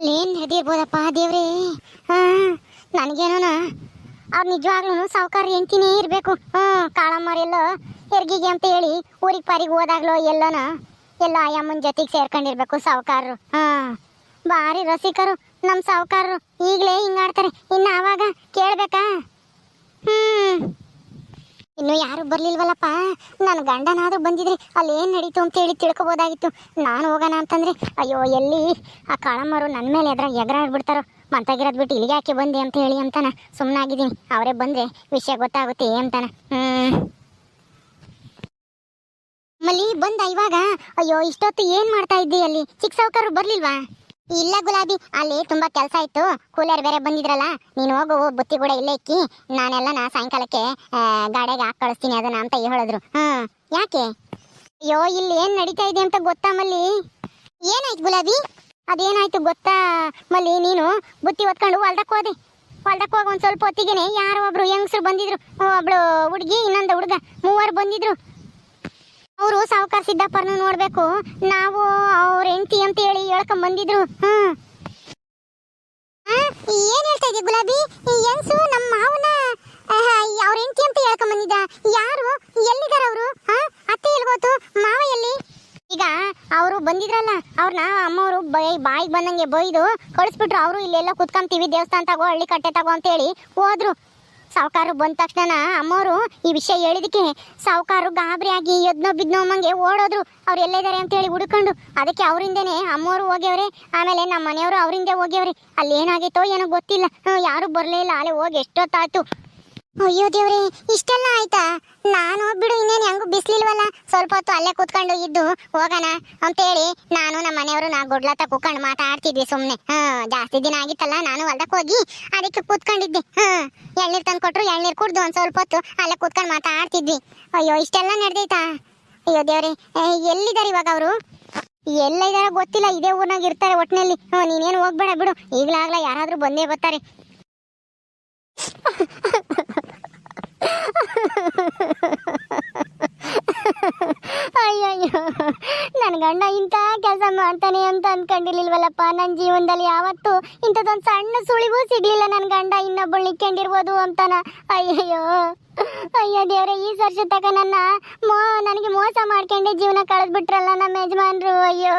ಏನ್ ನಡೆದಿರ್ಬೋದಪ್ಪ ದೇವ್ರೇ? ಹಾ, ನನಗೇನೋನ? ಅವ್ರು ನಿಜವಾಗ್ಲೂ ಸಾವುಕಾರ ಹೆಂಡ್ತಿನೇ ಇರಬೇಕು. ಹ್ಮ್ ಕಾಳಮ್ಮರೆಲ್ಲೋ ಹೆರ್ಗಿಗೆ ಅಂತ ಹೇಳಿ ಊರಿಗೆ ಪಾರಿಗೆ ಹೋದಾಗ್ಲೋ ಎಲ್ಲೋನ ಎಲ್ಲ ಆಯಮ್ಮನ ಜೊತೆಗೆ ಸೇರ್ಕೊಂಡಿರ್ಬೇಕು ಸಾವುಕಾರರು. ಹಾ, ಭಾರಿ ರಸಿಕರು ನಮ್ಮ ಸಾವುಕಾರರು. ಈಗಲೇ ಹಿಂಗಾಡ್ತಾರೆ. ಇನ್ನು ಆವಾಗ ಕೇಳ್ಬೇಕಾ? ಹ್ಮ್. ಇನ್ನು ಯಾರು ಬರ್ಲಿಲ್ವಲ್ಲಪ್ಪ? ನನ್ನ ಗಂಡನಾದ್ರೂ ಬಂದಿದ್ರೆ ಅಲ್ಲಿ ಏನು ನಡೀತು ಅಂತ ಹೇಳಿ ತಿಳ್ಕೊಬೋದಾಗಿತ್ತು. ನಾನು ಹೋಗೋಣ ಅಂತಂದ್ರೆ, ಅಯ್ಯೋ, ಎಲ್ಲಿ? ಆ ಕಾಳಮ್ಮರು ನನ್ನ ಮೇಲೆ ಎದ್ರ, ಎಗರಾಡ್ಬಿಡ್ತಾರೋ. ಮಂತಾಗಿರೋದು ಬಿಟ್ಟು ಇಲ್ಲಿಗೆ ಯಾಕೆ ಬಂದೆ ಅಂತ ಹೇಳಿ ಅಂತಾನ. ಸುಮ್ಮನಾಗಿದ್ದೀನಿ ಅವರೇ ಬಂದ್ರೆ ವಿಷಯ ಗೊತ್ತಾಗುತ್ತೆ ಅಂತಾನ. ಹ್ಮ್. ಮಲ್ಲಿ, ಬಂದ ಇವಾಗ? ಅಯ್ಯೋ, ಇಷ್ಟೊತ್ತು ಏನ್ ಮಾಡ್ತಾ ಇದ್ದಿ ಅಲ್ಲಿ? ಚಿಕ್ಕ ಸಾವುಕಾರರು ಬರ್ಲಿಲ್ವಾ? ಇಲ್ಲ ಗುಲಾಬಿ, ಅಲ್ಲಿ ತುಂಬಾ ಕೆಲಸ ಇತ್ತು. ಕೂಲರ್ ಬೇರೆ ಬಂದಿದ್ರಲ್ಲ, ನೀನು ಹೋಗು ಬುತ್ತಿ ಕೂಡ ಇಲ್ಲೇ ಇಕ್ಕಿ. ನಾನೆಲ್ಲ ನಾ ಸಾಯಂಕಾಲಕ್ಕೆ ಗಾಡಿಗೆ ಹಾಕಿ ಕಳಿಸ್ತೀನಿ ಅದನ್ನ ಅಂತ ಹೇಳಿದ್ರು. ಹ್ಮ್ ಯಾಕೆ? ಅಯ್ಯೋ, ಇಲ್ಲಿ ಏನ್ ನಡೀತಾ ಇದೆ ಅಂತ ಗೊತ್ತಾ ಮಲ್ಲಿ? ಏನಾಯ್ತು ಗುಲಾಬಿ? ಅದೇನಾಯ್ತು ಗೊತ್ತಾ ಮಲ್ಲಿ? ನೀನು ಬುತ್ತಿ ಹೊತ್ಕೊಂಡು ಹೊಲ್ದಕ್ಕೆ ಹೋದೆ. ಹೊಲ್ದಕ್ಕೆ ಹೋಗಿ ಒಂದ್ ಸ್ವಲ್ಪ ಹೊತ್ತಿಗೆನೆ ಯಾರೋ ಒಬ್ರು ಯಂಗ್ಸ್ರು ಬಂದಿದ್ರು. ಒಬ್ಳು ಹುಡುಗಿ, ಇನ್ನೊಂದು ಹುಡುಗ, ಮೂವರು ಬಂದಿದ್ರು. ಅವರು ಸಾವುಕಾರ ಸಿದ್ದಪ್ಪರ್ನ ನೋಡ್ಬೇಕು. ನಾವು ಅವ್ರ ಹೆಂಡತಿ ಅಂತ ಹೇಳಿ ಹೇಳ್ಕೊಂಡ್ ಬಂದಿದ್ರು. ಹ್ಮ್. ಏನ್ ಹೇಳ್ತಾ ಇದ್ದೆ ಗುಲಾಬಿ? ಹೆಂಗ್ಸು ನಮ್ಮ ಮಾವನ ಅವ್ರ ಹೆಂಡತಿ ಅಂತ ಹೇಳ್ಕೊಂಡ್ ಬಂದಿದ್ದ. ಯಾರು? ಎಲ್ಲಿದಾರ ಅವರು? ಅತ್ತೆ ಎಲ್ಗೋತು ಮಾವ ಎಲ್ಲಿ? ಈಗ ಅವರು ಬಂದಿದ್ರಲ್ಲ ಅವ್ರನ್ನ ಅಮ್ಮವರು ಬೈ, ಬಾಯಿಗೆ ಬಂದಂಗೆ ಬೈದು ಕಳಿಸ್ಬಿಟ್ರು. ಅವರು ಇಲ್ಲೆಲ್ಲ ಕುತ್ಕೊಂತೀವಿ, ದೇವಸ್ಥಾನ ತಗೋ, ಹಳ್ಳಿ ಕಟ್ಟೆ ತಗೋ ಅಂತ ಹೇಳಿ ಹೋದ್ರು. ಸಾವುಕಾರರು ಬಂದ ತಕ್ಷಣ ಅಮ್ಮವರು ಈ ವಿಷಯ ಹೇಳಿದಕ್ಕೆ ಸಾವುಕಾರರು ಗಾಬರಿ ಆಗಿ ಎದ್ನೋ ಬಿದ್ನೋ ಮಂಗೆ ಓಡೋದ್ರು. ಅವ್ರು ಎಲ್ಲಿದ್ದಾರೆ ಅಂತ ಹೇಳಿ ಹುಡುಕೊಂಡು. ಅದಕ್ಕೆ ಅವರಿಂದನೇ ಅಮ್ಮವರು ಹೋಗ್ಯವ್ರೆ. ಆಮೇಲೆ ನಮ್ಮ ಮನೆಯವರು ಅವರಿಂದೇ ಹೋಗ್ಯವ್ರೆ. ಅಲ್ಲಿ ಏನಾಗಿತ್ತೋ ಏನೋ ಗೊತ್ತಿಲ್ಲ. ಯಾರು ಬರಲೇ ಇಲ್ಲ. ಅಲ್ಲೇ ಹೋಗಿ ಎಷ್ಟೊತ್ತಾಯ್ತು? ಅಯ್ಯೋ ದೇವ್ರಿ, ಇಷ್ಟೆಲ್ಲ ಆಯ್ತಾ? ನಾನು ಬಿಡು, ಇನ್ನೇನು ಹೆಂಗು ಬಿಸ್ಲಿಲ್ವಲ್ಲ? ಸ್ವಲ್ಪ ಹೊತ್ತು ಅಲ್ಲೇ ಕೂತ್ಕೊಂಡು ಇದ್ದು ಹೋಗೋಣ ಅಂತೇಳಿ ನಾನು ನಮ್ಮ ಮನೆಯವರು ನಾ ಗುಡ್ಲತ್ತ ಕೂತ್ಕೊಂಡು ಮಾತಾಡ್ತಿದ್ವಿ ಸುಮ್ಮನೆ ಹಾ, ಜಾಸ್ತಿ ದಿನ ಆಗಿತ್ತಲ್ಲ, ನಾನು ಹೊಲ್ದಕ್ಕೆ ಹೋಗಿ ಅದಕ್ಕೆ ಕೂತ್ಕೊಂಡಿದ್ದೆ. ಹಾ, ಎಳ್ನೀರು ತಂದು ಕೊಟ್ಟರು ಎಳ್ನೀರು ಕುಡ್ದು ಒಂದು ಸ್ವಲ್ಪ ಹೊತ್ತು ಅಲ್ಲೇ ಕೂತ್ಕೊಂಡು ಮಾತಾಡ್ತಿದ್ವಿ. ಅಯ್ಯೋ, ಇಷ್ಟೆಲ್ಲ ನಡೆದೈತಾ? ಅಯ್ಯೋ ದೇವ್ರಿ ಎಲ್ಲಿದ್ದಾರೆ ಇವಾಗ ಅವರು? ಎಲ್ಲ ಇದಾರ ಗೊತ್ತಿಲ್ಲ, ಇದೇ ಊರ್ನಾಗ ಇರ್ತಾರೆ ಒಟ್ಟಿನಲ್ಲಿ ಹ್ಞೂ ನೀನೇನು ಹೋಗ್ಬೇಡ ಬಿಡು, ಈಗಲಾಗ್ಲ ಯಾರಾದರೂ ಬಂದೇ ಬರ್ತಾರೆ. ಅಯ್ಯಯ್ಯೋ ನನ್ನ ಗಂಡ ಇಂಥ ಕೆಲಸ ಮಾಡ್ತಾನೆ ಅಂತ ಅನ್ಕೊಂಡಿರ್ಲಿಲ್ವಲ್ಲಪ್ಪ. ನನ್ನ ಜೀವನದಲ್ಲಿ ಯಾವತ್ತು ಇಂಥದ್ದೊಂದು ಸಣ್ಣ ಸುಳಿವು ಸಿಗ್ಲಿಲ್ಲ ನನ್ನ ಗಂಡ. ಇನ್ನೊಬ್ಬಳು ನಿಕ್ಕೊಂಡಿರ್ಬೋದು ಅಂತಾನ. ಅಯ್ಯಯ್ಯೋ, ಅಯ್ಯೋ ದೇವ್ರೆ, ಈ ವರ್ಷ ತಕ ನನ್ನ ಮೋ, ನನಗೆ ಮೋಸ ಮಾಡ್ಕೊಂಡೆ ಜೀವನ ಕಳೆದ್ಬಿಟ್ರಲ್ಲ ನಮ್ಮ ಯಜಮಾನ್ರು. ಅಯ್ಯೋ,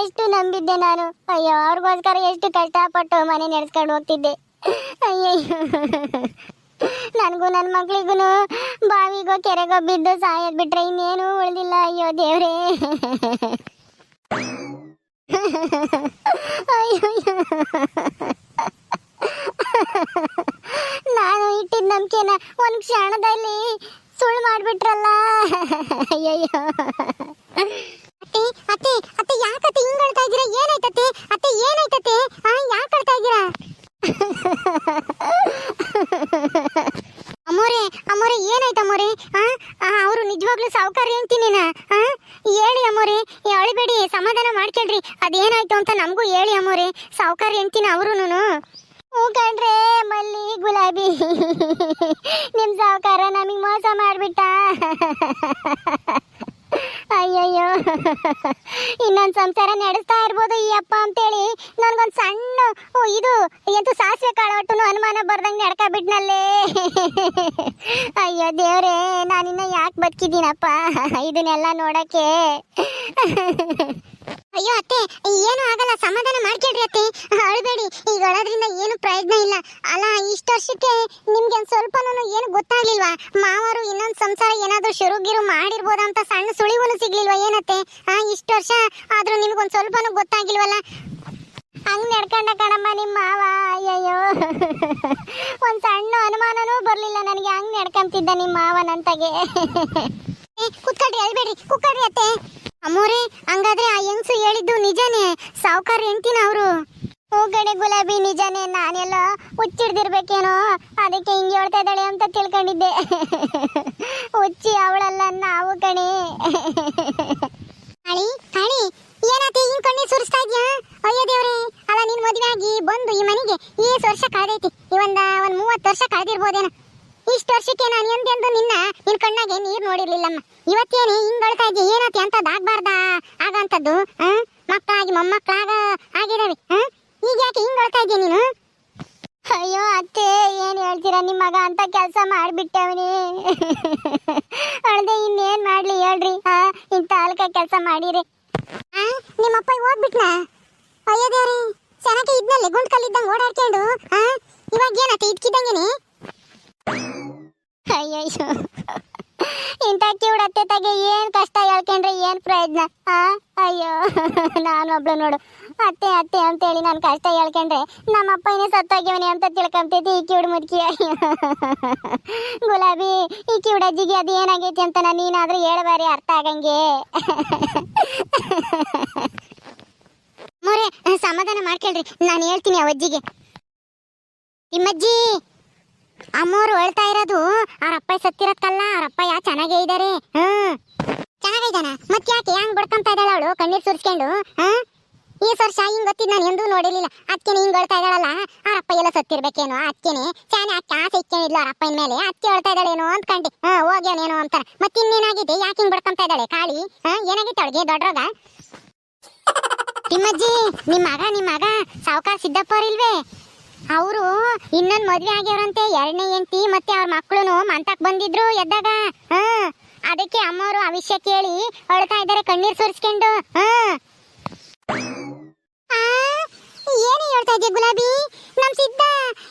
ಎಷ್ಟು ನಂಬಿದ್ದೆ ನಾನು. ಅಯ್ಯೋ, ಅವ್ರಿಗೋಸ್ಕರ ಎಷ್ಟು ಕಷ್ಟಪಟ್ಟು ಮನೆ ನಡೆಸ್ಕೊಂಡು ಹೋಗ್ತಿದ್ದೆ. ಅಯ್ಯಯ್ಯೋ. ನನಗೂ ನನ್ನ ಮಗಳಿಗೂ ಬಾವಿಗೋ ಕೆರೆಗೋ ಬಿದ್ದು ಸಾಯದ್ ಬಿಟ್ರೆ ಇನ್ನೇನು ಉಳಿದಿಲ್ಲ. ಅಯ್ಯೋ ದೇವ್ರೇ. ನಾನು ಇಟ್ಟಿದ್ದ ನಂಬಿಕೆನ ಒಂದು ಕ್ಷಣದಲ್ಲಿ ಸುಳ್ಳು ಮಾಡಿಬಿಟ್ರಲ್ಲ. ಅಯ್ಯಯ್ಯೋ ಅತ್ತೆ ಅತ್ತೆ ಅತ್ತೆ ಯಾಕತ್ತೆ ಹಿಂಗ್ ಅಳ್ತಾ ಇದ್ದೀರಾ ಏನಾಯ್ತತ್ತೆ ಅತ್ತೆ ಏನಾಯ್ತತ್ತೆ ಆ ಯಾಕೆ ಅಳ್ತಾ ಇದ್ದೀರಾ ಅಮ್ಮೋರೆ ಅಮ್ಮೋರೆ ಏನಾಯ್ತು ಅಮ್ಮೋರೆ ಅವರು ನಿಜವಾಗ್ಲೂ ಸಾವುಕಾರ ಹೇಳ್ತೀನಿನ ಹೇಳಿ ಅಮ್ಮೋರೆ ಏ, ಅಳಿಬೇಡಿ ಸಮಾಧಾನ ಮಾಡ್ಕೊಳ್ರಿ ಅದೇನಾಯ್ತು ಅಂತ ನಮಗೂ ಹೇಳಿ ಅಮ್ಮೋರೆ, ಸಾವುಕಾರ ಎಂತಿನ ಅವರುನು ಹ್ಞೂ ಕಣ್ರೆ, ಮಲ್ಲಿ ಗುಲಾಬಿ. ನಿಮ್ಮ ಸಾವುಕಾರ ನಮಗೆ ಮೋಸ ಮಾಡಿಬಿಟ್ಟ. ಅಯ್ಯಯ್ಯೋ. ಇನ್ನೊಂದು ಸಂಸಾರ ನಡೆಸ್ತಾ ಇರ್ಬೋದು ಈ ಅಪ್ಪ ಅಂತೇಳಿ. ನನಗೊಂದು ಸಣ್ಣ ಇದು, ಎಂತೂ ಸಾಸಿವೆ ಕಾಳೊಟ್ಟು ಅನುಮಾನ ಬರ್ದಂಗೆ ನಡ್ಕ ಬಿಟ್ನಲ್ಲೇ. ಅಯ್ಯೋ ದೇವ್ರೇ, ನಾನಿನ್ನ ಯಾಕೆ ಬದುಕಿದ್ದೀನಪ್ಪ? ಇದನ್ನೆಲ್ಲ ನೋಡಕ್ಕೆ. ಅಯ್ಯೋ ಅತ್ತೆ ಏನು ಆಗಲ್ಲ ಸಮಾಧಾನ ಮಾಡ್ಕೇಳ್ರಿ ಅತ್ತೆ. ಅಳಬೇಡಿ ಈಗ ಅಳೋದ್ರಿಂದ ಏನು ಪ್ರಯೋಜನ ಇಲ್ಲ. ಅಲ್ಲ ಇಷ್ಟು ವರ್ಷಕ್ಕೆ ನಿಮ್ಗೆ ಸ್ವಲ್ಪನೂ ಏನು ಗೊತ್ತಾಗ್ಲಿಲ್ವಾ? ಮಾವರು ಇನ್ನೊಂದು ಸಂಸಾರ ಏನಾದ್ರೂ ಶುರು ಗಿರು ಅಂತ ಸಣ್ಣ ಸುಳಿವನು ಸಿಗ್ಲಿಲ್ವಾ ಏನತ್ತೆ? ಆ ಇಷ್ಟು ವರ್ಷ ಆದ್ರೂ ನಿಮ್ಗೊಂದ್ ಸ್ವಲ್ಪನೂ ಗೊತ್ತಾಗಿಲ್ವಲ್ಲ ಹಂಗ್ ನಡ್ಕೊಂಡ ಕಣಮ್ಮ ನಿಮ್ಮ ಮಾವ ಅಯ್ಯಯ್ಯೋ. ಒಂದ್ ಸಣ್ಣ ಅನುಮಾನನೂ ಬರ್ಲಿಲ್ಲ ನನಗೆ ಹಂಗ್ ನಡ್ಕೊಂತಿದ್ದ ನಿಮ್ಮ ಮಾವನಂತಗೆ ಏ, ಕುತ್ಕೊಳ್ರಿ ಅಳ್ಬೇಡ್ರಿ ಕುತ್ಕೊಳ್ರಿ ಅತ್ತೆ. ಅಮ್ಮೋರಿ ಹಂಗಾದ್ರೆ ಆ ಹೆಂಗ್ಸು ಹೇಳಿದ್ದು ನಿಜಾನೇ ಸಾವುಕಾರ ಹೆಂಡ್ತಿನ ಅವರು? ಹೋಗಡೆ ಗುಲಾಬಿ, ನಿಜಾನೇ ನಾನೆಲ್ಲ ಹುಚ್ಚಿಡ್ದಿರ್ಬೇಕೇನೋ? ಅದಕ್ಕೆ ಹಿಂಗೆ ಹೇಳ್ತಾ ಇದ್ದಾಳೆ ಅಂತ ತಿಳ್ಕೊಂಡಿದ್ದೆ. ಹುಚ್ಚಿ ಅವಳಲ್ಲ ನಾವು ಕಣೆ. ಅಳಿ ಅಳಿ ಏನಾತಿ ಹಿಂಗ್ ಕಣ್ಣಿ ಸುರಿಸ್ತಾ ಇದ್ಯಾ? ಅಯ್ಯೋ ದೇವ್ರೆ, ಅಲ್ಲ ನಿನ್ ಮದುವೆ ಆಗಿ ಬಂದು ಈ ಮನೆಗೆ ಈಸ್ ವರ್ಷ ಕಳೆದೈತಿ. ಈ ಒಂದ ಮೂವತ್ತು ವರ್ಷ ಕಳೆದಿರ್ಬೋದೇನ. ಇಷ್ಟು ವರ್ಷಕ್ಕೆ ನಾನು ಎಂದೆಂದು ನಿನ್ನ ನಿನ್ ಕಣ್ಣಾಗೆ ನೀರ್ ನೋಡಿರ್ಲಿಲ್ಲಮ್ಮ. ಇವತ್ತೇನೆ ಹಿಂಗ್ ಹೇಳ್ತಾ ಇದ್ಯಾ? ಏನಾತಿ ಅಂತದ್ ಆಗ್ಬಾರ್ದಾ? ಆಗಂತದ್ದು, ಆ? ಮಕ್ಕಳಾಗಿ, ಮೊಮ್ಮಕ್ಕಳಾಗ ಆಗಿದಾವೆ ಈಗ ಯಾಕೆ ಹಿಂಗ್ ಹೇಳ್ತಾ ಇದೀಯ ನೀನು? ಅಯ್ಯೋ ಅತ್ತೆ, ಏನ್ ಹೇಳ್ತೀರಾ ನಿಮ್ಮ ಮಗ ಅಂತ ಕೆಲಸ ಮಾಡ್ಬಿಟ್ಟವನಿ ಅಳ್ದೆ ಇನ್ನೇನ್ ಮಾಡ್ಲಿ ಹೇಳ್ರಿ. ಹಾ ಇಂತ ಅಲ್ಕ ಕೆಲಸ ಮಾಡಿರಿ. ಆ ನಿಮ್ಮಪ್ಪ ಹೋಗ್ಬಿಟ್ನಾ? ಅಯ್ಯೋ ದೇವ್ರಿ, ಚೆನ್ನಾಗಿ ಇದ್ನಲ್ಲಿ, ಗುಂಡ್ ಕಲ್ಲಿದ್ದಂಗೆ ಓಡಾಡ್ಕೊಂಡು. ಆ ಇವಾಗ ಏನತ್ತೆ ಇದ್ಕಿದ್ದಂಗೆನೆ ಅಯ್ಯಯ್ಯೋ. ಇಂಥ ಕಿವುಡತ್ತೆ ತಗೆ ಏನ್ ಪ್ರಯೋಜನ ಆ, ಅಯ್ಯೋ ನಾನೊಬ್ಳು ನೋಡು. ಅತ್ತೆ ಅತ್ತೆ ಅಂತೇಳಿ ನಾನು ಕಷ್ಟ ಹೇಳ್ಕೊಂಡ್ರೆ ನಮ್ಮ ಅಪ್ಪನೇ ಸತ್ತೋಗ್ಯವನೆ ಅಂತ ತಿಳ್ಕೊಂತೈತಿ ಈ ಕಿವಿಡ್ ಮುದುಕಿ. ಗುಲಾಬಿ, ಈ ಕಿವುಡಜ್ಜಿಗೆ ಅದು ಏನಾಗೈತಿ ಅಂತ ನಾನು ನೀನಾದ್ರೂ ಹೇಳಬಾರಿ ಅರ್ಥ ಆಗಂಗೆ. ಮೊರೆ, ಸಮಾಧಾನ ಮಾಡ್ಕೊಳ್ರಿ. ನಾನು ಹೇಳ್ತೀನಿ ಅವಜ್ಜಿಗೆ ಅಜ್ಜಿಗೆ. ನಿಮ್ಮಜ್ಜಿ ಅಮ್ಮೋರು ಹೇಳ್ತಾ ಇರೋದು. ಅವ್ರ ಅಪ್ಪ ಸತ್ತಿರತ್ತಲ್ಲ ಅವ್ರ ಅಪ್ಪ ಯಾ ಚೆನ್ನಾಗೇ ಇದ್ದಾರೆ ಹ್ಮ್. ಚೆನ್ನಾಗಿದ್ದಾನ ಮತ್ ಯಾಕೆ ಹೆಂಗ್ ಬಡ್ಕೊಂತ ಇದ್ದಾಳ ಅವಳು? ಕಣ್ಣೀರ್ ಸುರಿಸ್ಕೊಂಡು ಈ ವರ್ಷ ಹಿಂಗ್ ಗೊತ್ತಿದ್ ನಾನು ಎಂದೂ ನೋಡಿರ್ಲಿಲ್ಲ. ಅದಕ್ಕೆ ಹಿಂಗ್ ಹೇಳ್ತಾ ಇದ್ದಾಳಲ್ಲ? ಅಪ್ಪ ಎಲ್ಲ ಸತ್ತಿರ್ಬೇಕೇನೋ? ಅದಕ್ಕೇನೆ ಚಾನೆ ಅಕ್ಕ ಆಸೆ ಇಕ್ಕೇನಿದ್ಲು ಅಪ್ಪನ ಮೇಲೆ ಅದಕ್ಕೆ ಹೇಳ್ತಾ ಅಂತ ಕಂಡಿ. ಹಾ, ಹೋಗ್ಯಾನೇನೋ ಅಂತಾರ. ಮತ್ ಇನ್ನೇನಾಗಿದೆ? ಯಾಕೆ ಹಿಂಗ್ ಬಡ್ಕೊಂತ ಇದ್ದಾಳೆ? ಕಾಳಿ ಹಾ ಏನಾಗಿತ್ತು ಅವಳಿಗೆ? ದೊಡ್ಡರೋಗ ನಿಮ್ಮಜ್ಜಿ ನಿಮ್ ಮಗ ನಿಮ್ ಮಗ ಸಾವುಕಾರ ಸಿದ್ದಪ್ಪ ಅವ್ರಿಲ್ವೇ? ಅವರು ಇನ್ನೊಂದು ಮದ್ವೆ ಆಗ್ಯವ್ರಂತೆ. ಎರಡನೇ ಹೆಂಡತಿ ಮತ್ತೆ ಅವ್ರ ಮಕ್ಕಳು ಮಂತಕ್ ಬಂದಿದ್ರು ಎದ್ದಾಗ. ಹ. ಅದಕ್ಕೆ ಅಮ್ಮವರು ಆ ವಿಷಯ ಕೇಳಿ ಅಳ್ತಾ ಇದ್ದಾರೆ, ಕಣ್ಣೀರ್ ಸುರಿಸ್ಕೊಂಡು. ಏನು ಹೇಳ್ತಾ ಇದ್ದೆ ಗುಲಾಬಿ? ನಮ್ ಸಿದ್ಧ,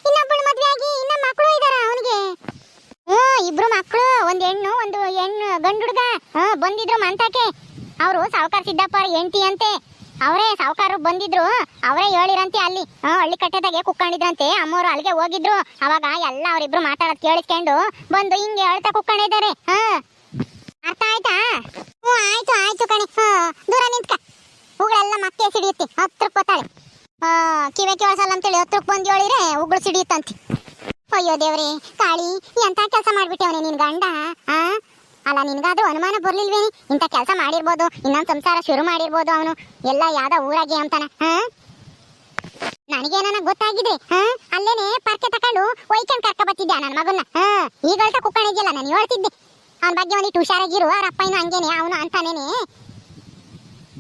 ಇನ್ನೊಬ್ಬಳು ಮದ್ವೆ ಆಗಿ ಇನ್ನ ಮಕ್ಕಳು ಇದಾರ ಅವನಿಗೆ. ಹ್ಮ್ ಇಬ್ರು ಮಕ್ಕಳು ಒಂದ್ ಹೆಣ್ಣು, ಒಂದು ಹೆಣ್ಣು ಗಂಡು ಹುಡುಗ ಹ್ಮ್ ಬಂದಿದ್ರು ಮಂತಕ್ಕೆ. ಅವರು ಸಾವುಕಾರ ಸಿದ್ದಪ್ಪ ಹೆಂಡತಿ ಅಂತೆ. ಅವರೇ ಸಾವುಕಾರರು ಬಂದಿದ್ರು, ಅವರೇ ಹೇಳಿರಂತೆ ಅಲ್ಲಿ. ಹಳ್ಳಿ ಕಟ್ಟೆದಾಗೆ ಕುಕ್ಕಂಡಿದ್ರಂತೆ. ಅಮ್ಮವರು ಅಲ್ಲಿಗೆ ಹೋಗಿದ್ರು. ಅವಾಗ ಎಲ್ಲ ಅವರಿಬ್ರು ಮಾತಾಡೋದ್ ಕೇಳಿಸ್ಕೊಂಡು ಬಂದು ಹಿಂಗೆ ಹೇಳ್ತಾ ಕುಕ್ಕೊಂಡಿದ್ದಾರೆ. ಹಾ ಅರ್ಥ ಆಯ್ತಾ? ಹ್ಞೂ, ಆಯ್ತು ಆಯ್ತು ಕಣಿ. ದೂರ ನಿಂತ್ಕ. ಹೂಗಳೆಲ್ಲ ಮತ್ತೆ ಸಿಡಿಯುತ್ತೆ ಹತ್ರಕ್ಕೆ ಹಾ, ಕಿವೆ ಕೇಳಿಸಲ್ಲ ಅಂತೇಳಿ ಹತ್ರಕ್ಕೆ ಬಂದು ಹೇಳಿದ್ರೆ ಉಗುಳು ಸಿಡಿಯುತ್ತಂತೆ. ಅಯ್ಯೋ ದೇವ್ರಿ ಕಾಳಿ ಎಂತ ಕೆಲಸ ಮಾಡ್ಬಿಟ್ಟವನೆ ನಿನ್ ಗಂಡ? ಆ? ಅಲ್ಲ, ನಿನ್ಗಾದ್ರೂ ಅನುಮಾನ ಬರ್ಲಿಲ್ವೇನಿ? ಇಂಥ ಕೆಲಸ ಮಾಡಿರ್ಬೋದು, ಇನ್ನೊಂದು ಸಂಸಾರ ಶುರು ಮಾಡಿರ್ಬೋದು ಅವನು. ಎಲ್ಲ ಯಾವ್ದ ಊರಾಗೆ ಅಂತಾನ, ಹಾ? ನನಗೇನ ಗೊತ್ತಾಗಿದೆ, ಹಾ? ಅಲ್ಲೇನೆ ಪರ್ಕೆ ತಕೊಂಡು ಒಯ್ಕೊಂಡ್ ಕರ್ಕ ಬತ್ತಿದ್ದೆ ನನ್ನ ಮಗನ್ನ? ಹಾ ಈಗ ಹೇಳ್ತಾ ಕುಕ್ಕಣಿದ್ಯಲ್ಲ ನಾನು ಹೇಳ್ತಿದ್ದೆ. ಅವನ ಬಗ್ಗೆ ಒಂದಿಟ್ಟು ಹುಷಾರಾಗಿರು, ಅವ್ರ ಅಪ್ಪ ಇನ್ನು ಹಂಗೇನೆ, ಅವನು ಅಂತಾನೇನೆ.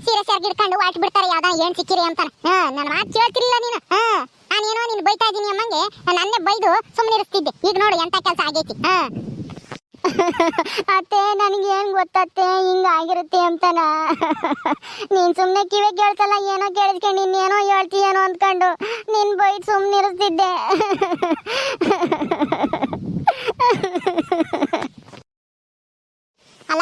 ಸೀರೆ ಸೆರ್ಗಿಡ್ಕೊಂಡು ವಾಟ್ ಬಿಡ್ತಾರೆ ಯಾವ್ದಾ ಏನ್ ಸಿಕ್ಕಿರಿ ಅಂತಾನ. ನನ್ನ ಮಾತು ಕೇಳ್ತಿರ್ಲಿಲ್ಲ ನೀನು. ಹಾ ನಾನೇನೋ ನೀನು ಬೈತಾ ಇದ್ದೀನಿ ಅಮ್ಮಂಗೆ ನನ್ನೇ ಬೈದು ಸುಮ್ಮನೆ ಇರಿಸ್ತಿದ್ದೆ. ಈಗ ನೋಡು ಎಂತ ಕೆಲಸ ಆಗೈತಿ. ಹಾ. ಅತ್ತೆ, ನನಗೆ ಏನ್ ಗೊತ್ತತ್ತೆ, ಹಿಂಗ ಆಗಿರುತ್ತೆ ಅಂತನ. ನೀನ್ ಸುಮ್ನೆ ಕಿವಿ ಕೇಳ್ತಲ್ಲ ಏನೋ ಕೇಳಿಸ್ಕೊಂಡು ಇನ್ನೇನೋ ಹೇಳ್ತೀಯೇನೋ ಅಂದ್ಕೊಂಡು ನಿನ್ ಬೈ ಸುಮ್ನೆ ಇರಿಸ್ತಿದ್ದೆ. ಅಲ್ಲ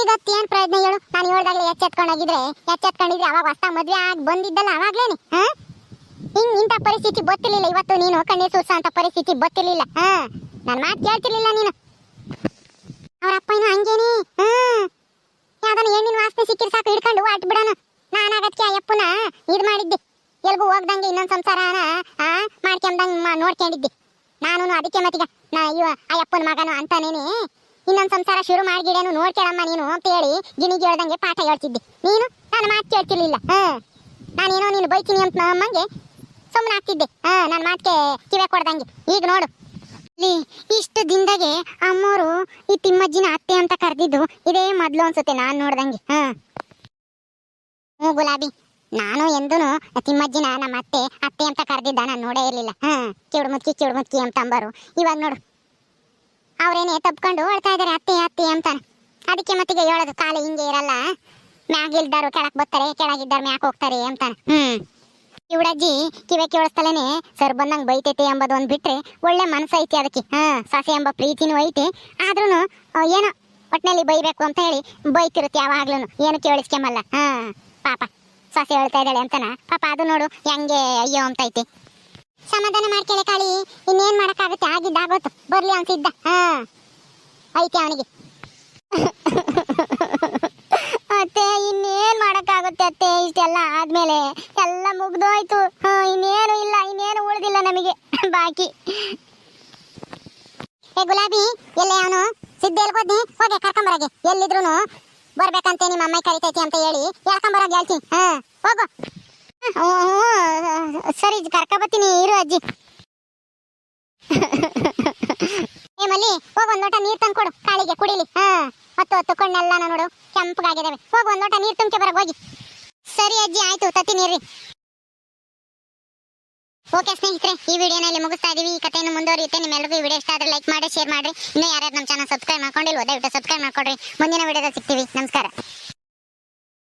ಈಗ ಏನ್ ಪ್ರಯತ್ನ ಹೇಳು? ನಾನು ಹೇಳ್ದಾಗ್ಲೇ ಎಚ್ಚೆತ್ಕೊಂಡೋಗಿದ್ರೆ, ಎಚ್ಚೆತ್ಕೊಂಡಿದ್ರೆ ಅವಾಗ ಹೊಸ ಮದ್ವೆ ಆಗಿ ಬಂದಿದ್ದಲ್ಲ ಅವಾಗ್ಲೇನೆ, ಹಾ? ಹಿಂಗ್ ಇಂಥ ಪರಿಸ್ಥಿತಿ ಗೊತ್ತಿರ್ಲಿಲ್ಲ. ಇವತ್ತು ನೀನು ಕಣ್ಣೀರ್ ಸೂಸ ಅಂತ ಪರಿಸ್ಥಿತಿ ಗೊತ್ತಿರ್ಲಿಲ್ಲ, ಹಾ? ನನ್ ಮಾತು ಕೇಳ್ತಿರ್ಲಿಲ್ಲ ನೀನು. ಅವ್ರ ಅಪ್ಪ ಇನ್ನು ಹಂಗೇನಿ ಹ್ಮ್ ಯಾವ್ದಾನ ಹೆಣ್ಣಿನ ವಾಸನೆ ಸಿಕ್ಕಿರ್ ಸಾಕು, ಹಿಡ್ಕೊಂಡು ಅಟ್ ಬಿಡೋಣ ನಾನು ಅದಕ್ಕೆ ಅಯ್ಯಪ್ಪನ ಇದ್ ಮಾಡಿದ್ದೆ. ಎಲ್ಗೂ ಹೋಗ್ದಂಗೆ ಇನ್ನೊಂದು ಸಂಸಾರನ ಹಾ ಮಾಡ್ಕೊಂಡಂಗ್ ಮಾ- ನೋಡ್ಕೊಂಡಿದ್ದೆ. ನಾನು ಅದಕ್ಕೆ ಮತ್ತೀಗ ನಾ ಇವ ಅಯ್ಯಪ್ಪನ ಮಗನು ಅಂತಾನೇನೆ. ಇನ್ನೊಂದ್ ಸಂಸಾರ ಶುರು ಮಾಡಿಗಿಡೇನು ನೋಡ್ಕೇಳಮ್ಮ ನೀನು ಅಂತ ಹೇಳಿ ಗಿಣಿಗೆ ಹೇಳ್ದಂಗೆ ಪಾಠ ಹೇಳ್ತಿದ್ದೆ. ನೀನು? ನಾನು ಮಾತು ಕೇಳ್ತಿರ್ಲಿಲ್ಲ. ಹಾ. ನಾನೇನೋ ನೀನು ಬೈತೀನಿ ಅಂತ ನಮ್ಮಂಗೆ ಸುಮ್ಮನೆ ಆಗ್ತಿದ್ದೆ. ಹಾ ನನ್ನ ಮಾತಿಗೆ ಕಿವೆ ಕೊಡ್ದಂಗೆ. ಈಗ ನೋಡು. ಇಲ್ಲಿ ಇಷ್ಟು ದಿನದಾಗೆ ಅಮ್ಮೋರು ಈ ತಿಮ್ಮಜ್ಜಿನ ಅತ್ತೆ ಅಂತ ಕರೆದಿದ್ದು ಇದೇ ಮೊದಲು ಅನ್ಸುತ್ತೆ ನಾನು ನೋಡ್ದಂಗೆ. ಹಾ. ಹ್ಞೂ ಗುಲಾಬಿ. ನಾನು ಎಂದೂ ತಿಮ್ಮಜ್ಜಿನ ನಮ್ಮ ಅತ್ತೆ ಅತ್ತೆ ಅಂತ ಕರೆದಿದ್ದ ನಾನು ನೋಡೇ ಇರಲಿಲ್ಲ. ಹಾ ಕಿವುಡು ಮುತ್ಕಿ ಅಂತ ಅಂಬರು. ಇವಾಗ ನೋಡು. ಅವ್ರೇನೆ ತಪ್ಕೊಂಡು ಹೇಳ್ತಾ ಇದಾರೆ ಅತ್ತೆ ಅತ್ತೆ ಅಂತಾನೆ. ಅದಕ್ಕೆ ಮತ್ತಿಗೆ ಹೇಳೋದು, ಕಾಲು ಹಿಂಗೆ ಇರಲ್ಲ. ಮ್ಯಾಗಿಲ್ದಾರು ಕೆಳಕ್ ಬರ್ತಾರೆ ಕೆಳಗಿದ್ದಾರು ಮ್ಯಾಕ್ ಹೋಗ್ತಾರೆ ಅಂತಾನೆ. ಹ್ಮ್. ಇವಡಜ್ಜಿ ಕಿವೆ ಕೇಳಿಸ್ತಲೇನೆ, ಸರ್ ಬಂದಂಗೆ ಬೈತೈತೆ ಎಂಬುದು ಒಂದ್ ಬಿಟ್ರೆ ಒಳ್ಳೆ ಮನಸ್ಸು ಐತಿ ಅದಕ್ಕೆ. ಹಾ, ಸೊಸೆ ಎಂಬ ಪ್ರೀತಿನೂ ಐತಿ. ಆದ್ರೂ ಏನು ಒಟ್ನಲ್ಲಿ ಬೈಬೇಕು ಅಂತ ಹೇಳಿ ಬೈತಿರುತ್ತೆ ಯಾವಾಗ್ಲೂ ಏನು ಕೇಳಿಸ್ಕೊಂಬಲ್ಲ ಹಾ, ಪಾಪ. ಸೊಸೆ ಹೇಳ್ತಾ ಇದ್ದಾಳೆ ಅಂತನ. ಪಾಪ ಅದು ನೋಡು, ಹೆಂಗೆ ಅಯ್ಯೋ ಅಂತ ಐತಿ ಸಮಾಧಾನ ಮಾಡ್ಕೊಳ್ಳೆ ಕಾಳಿ ಇನ್ನೇನ್ ಮಾಡಕ್ಕಾಗುತ್ತೆ? ಆಗಿದ್ದಾಗೋತು ಬರ್ಲಿ ಸಿದ್ಧ. ಹಾ. ಐತೆ ಅವನಿಗೆ. ಅತ್ತೆ ಇನ್ನೇನ್ ಮಾಡಕ್ಕಾಗುತ್ತೆ ಅತ್ತೆ? ಇಷ್ಟೆಲ್ಲ ಆದ್ಮೇಲೆ ಎಲ್ಲ ಮುಗ್ದೋಯ್ತು. ಹಾ ಇನ್ನೇನು ಇಲ್ಲ ಇನ್ನೇನು ಉಳಿದಿಲ್ಲ ನಮಗೆ. ಬಾಕಿ. ಏ ಗುಲಾಬಿ ಎಲ್ಲೇ ಅವನು? ಸಿದ್ಧ ಎಲ್ಗೋದ್ನಿ ಹೋಗಿ ಕರ್ಕೊಂಬರಾಗೆ ಎಲ್ಲಿದ್ರು ಬರ್ಬೇಕಂತೆ ನಿಮ್ಮ ಅಮ್ಮ ಕರಿತೈತಿ ಅಂತ ಹೇಳಿ. ಹೇಳ್ಕೊಂಬರಾಗ ಹೇಳ್ತೀನಿ. ಹಾ ಹೋಗು. ಹ್ಞೂ, ಕರ್ಕ ಸರಿ ಕರ್ಕೊಬತ್ತೀನಿ ಇರು ಅಜ್ಜಿ. ಏ ಮಲ್ಲಿ ಹೋಗ್ ಒಂದ್ ಲೋಟ ನೀರ್ ತಂದ್ಕೊಡು ಕಾಳಿಗೆ ಕುಡಿಲಿ. ಹಾ ಹೊತ್ತು ಹೊತ್ತು ಕಣ್ಣೆಲ್ಲ ನೋಡು ಕೆಂಪಗಾಗಿದಾವೆ. ಹೋಗ್ ಒಂದ್ ಲೋಟ ನೀರ್ ತುಂಬ್ಕೆ ಬರಕ್ ಹೋಗಿ. ಸರಿ ಅಜ್ಜಿ ಆಯ್ತು ತತ್ತೀನಿ ರೀ ಓಕೆ ಸ್ನೇಹಿತರೆ ಈ ವಿಡಿಯೋನ ಇಲ್ಲಿ ಮುಗಿಸ್ತಾ ಇದೀವಿ. ಈ ಕಥೆಯನ್ನು ಮುಂದುವರಿಯುತ್ತೆ. ನಿಮ್ಮೆಲ್ಲರಿಗೂ ಈ ವಿಡಿಯೋ ಇಷ್ಟ ಆದ್ರೆ ಲೈಕ್ ಮಾಡಿ ಶೇರ್ ಮಾಡಿ ಇನ್ನೂ ಯಾರ್ಯಾರು ನಮ್ಮ ಚಾನಲ್ ಸಬ್ಸ್ಕ್ರೈಬ್ ಮಾಡ್ಕೊಂಡಿಲ್ಲ ದಯವಿಟ್ಟು ಸಬ್ಸ್ಕ್ರೈಬ್ ಮಾಡ್ಕೊಡ್ರಿ. ಮುಂದಿನ ವಿಡಿಯೋದಲ್ಲಿ ಸಿಗ್ತೀವಿ. ನಮಸ್ಕಾರ.